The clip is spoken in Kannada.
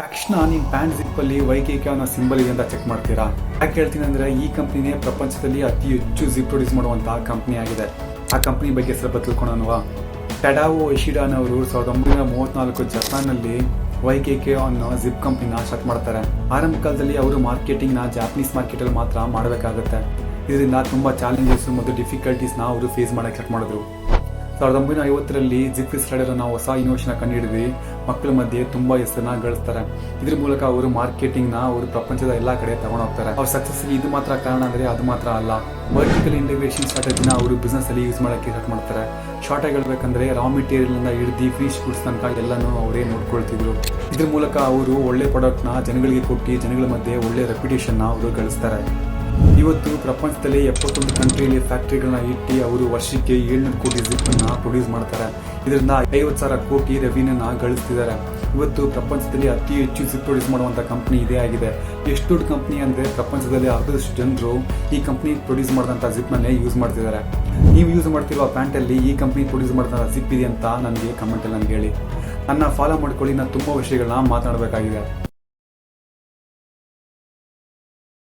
ತಕ್ಷಣ ನಿಮ್ಮ ಪ್ಯಾಂಟ್ ಜಿಪ್ಪಲ್ಲಿ ವೈಕೈಕ ಅನ್ನೋ ಸಿಂಬಲ್ ಇದೆ ಅಂತ ಚೆಕ್ ಮಾಡ್ತೀರಾ? ಯಾಕೆ ಹೇಳ್ತೀನಿ ಅಂದರೆ ಈ ಕಂಪ್ನಿನೇ ಪ್ರಪಂಚದಲ್ಲಿ ಅತಿ ಹೆಚ್ಚು ಜಿಪ್ ಪ್ರೊಡ್ಯೂಸ್ ಮಾಡುವಂತಹ ಕಂಪ್ನಿ ಆಗಿದೆ. ಆ ಕಂಪ್ನಿ ಬಗ್ಗೆ ಸ್ವಲ್ಪ ಟಡಾವೋ ಟೆಡಾವೋ ಇಶಿಡಾನವರು ಸಾವಿರದ ಒಂಬೈನೂರ ಮೂವತ್ನಾಲ್ಕು ಜಪಾನ್ನಲ್ಲಿ ಕೆ ಅನ್ನೋ ಜಿಪ್ ಕಂಪ್ನಿನ ಸ್ಟಾರ್ಟ್ ಮಾಡ್ತಾರೆ. ಆರಂಭ ಕಾಲದಲ್ಲಿ ಅವರು ಮಾರ್ಕೆಟಿಂಗ್ನ ಜಾಪನೀಸ್ ಮಾರ್ಕೆಟಲ್ಲಿ ಮಾತ್ರ ಮಾಡಬೇಕಾಗುತ್ತೆ. ಇದರಿಂದ ತುಂಬ ಚಾಲೆಂಜಸ್ ಮತ್ತು ಡಿಫಿಕಲ್ಟೀಸ್ನ ಅವರು ಫೇಸ್ ಮಾಡೋಕೆ ಸ್ಟಾರ್ಟ್ ಮಾಡಿದ್ರು. ಸಾವಿರದ ಒಂಬೈನೂರ ಐವತ್ತರಲ್ಲಿ ಜಿಪ್ಪಿ ಸ್ಲೈಡರ್ ನಾವು ಹೊಸ ಇನೋವೇಷನ್ ಕಂಡುಹಿಡಿದ್ವಿ. ಮಕ್ಕಳ ಮಧ್ಯೆ ತುಂಬಾ ಹೆಸರನ್ನ ಗಳಿಸ್ತಾರೆ. ಇದ್ರ ಮೂಲಕ ಅವರು ಮಾರ್ಕೆಟಿಂಗ್ನ ಅವರು ಪ್ರಪಂಚದ ಎಲ್ಲಾ ಕಡೆ ತಗೊಂಡು ಹೋಗ್ತಾರೆ. ಅವ್ರ ಸಕ್ಸಸ್ ಇದು ಮಾತ್ರ ಕಾರಣ ಅಂದ್ರೆ ಅದು ಮಾತ್ರ ಅಲ್ಲ. ವರ್ಟಿಕಲ್ ಇಂಟಿಗ್ರೇಷನ್ ಸ್ಟ್ರಾಟಜಿನ ಅವರು ಬಿಸ್ನೆಸ್ ಅಲ್ಲಿ ಯೂಸ್ ಮಾಡಕ್ಕೆ ಸ್ಟಾರ್ಟ್ ಮಾಡ್ತಾರೆ. ಶಾರ್ಟ್ ಆಗಿ ಹೇಳ್ಬೇಕಂದ್ರೆ ರಾ ಮೆಟೀರಿಯಲ್ ಇಂದ ಹಿಡಿದು ಫಿನಿಶ್ ಫುಡ್ಸ್ ತನಕ ಎಲ್ಲಾನು ಅವರೇ ನೋಡ್ಕೊಳ್ತಿದ್ರು. ಇದ್ರ ಮೂಲಕ ಅವರು ಒಳ್ಳೆ ಪ್ರಾಡಕ್ಟ್ನ ಜನಗಳಿಗೆ ಕೊಟ್ಟು ಜನಗಳ ಮಧ್ಯೆ ಒಳ್ಳೆ ರೆಪ್ಯುಟೇಷನ್ನ ಅವರು ಗಳಿಸ್ತಾರೆ. ಇವತ್ತು ಪ್ರಪಂಚದಲ್ಲಿ ಎಪ್ಪತ್ತೊಂದು ಕಂಟ್ರಿಯಲ್ಲಿ ಫ್ಯಾಕ್ಟ್ರಿಗಳನ್ನ ಇಟ್ಟು ಅವರು ವರ್ಷಕ್ಕೆ ಏಳ್ನೂರು ಕೋಟಿ ಜಿಪ್ ಅನ್ನ ಪ್ರೊಡ್ಯೂಸ್ ಮಾಡ್ತಾರೆ. ಇದರಿಂದ ಐವತ್ತು ಸಾವಿರ ಕೋಟಿ ರೆವಿನ್ಯೂನ ಗಳಿಸ್ತಿದ್ದಾರೆ. ಇವತ್ತು ಪ್ರಪಂಚದಲ್ಲಿ ಅತಿ ಹೆಚ್ಚು ಜಿಪ್ ಪ್ರೊಡ್ಯೂಸ್ ಮಾಡುವಂಥ ಕಂಪ್ನಿ ಇದೇ ಆಗಿದೆ. ಎಷ್ಟು ದೊಡ್ಡ ಕಂಪ್ನಿ ಅಂದ್ರೆ ಪ್ರಪಂಚದಲ್ಲಿ ಅರ್ಧದಷ್ಟು ಜನರು ಈ ಕಂಪ್ನಿ ಪ್ರೊಡ್ಯೂಸ್ ಮಾಡಿದಂಥ ಜಿಪ್ನನ್ನೇ ಯೂಸ್ ಮಾಡ್ತಿದ್ದಾರೆ. ನೀವು ಯೂಸ್ ಮಾಡ್ತಿರುವ ಪ್ಯಾಂಟಲ್ಲಿ ಈ ಕಂಪ್ನಿ ಪ್ರೊಡ್ಯೂಸ್ ಮಾಡಿದಂಥ ಜಿಪ್ ಇದೆ ಅಂತ ನನಗೆ ಕಮೆಂಟಲ್ಲಿ ನನಗೆ ಹೇಳಿ. ನನ್ನ ಫಾಲೋ ಮಾಡ್ಕೊಳ್ಳಿ ನಾನು ತುಂಬ ವಿಷಯಗಳನ್ನ ಮಾತನಾಡಬೇಕಾಗಿದೆ.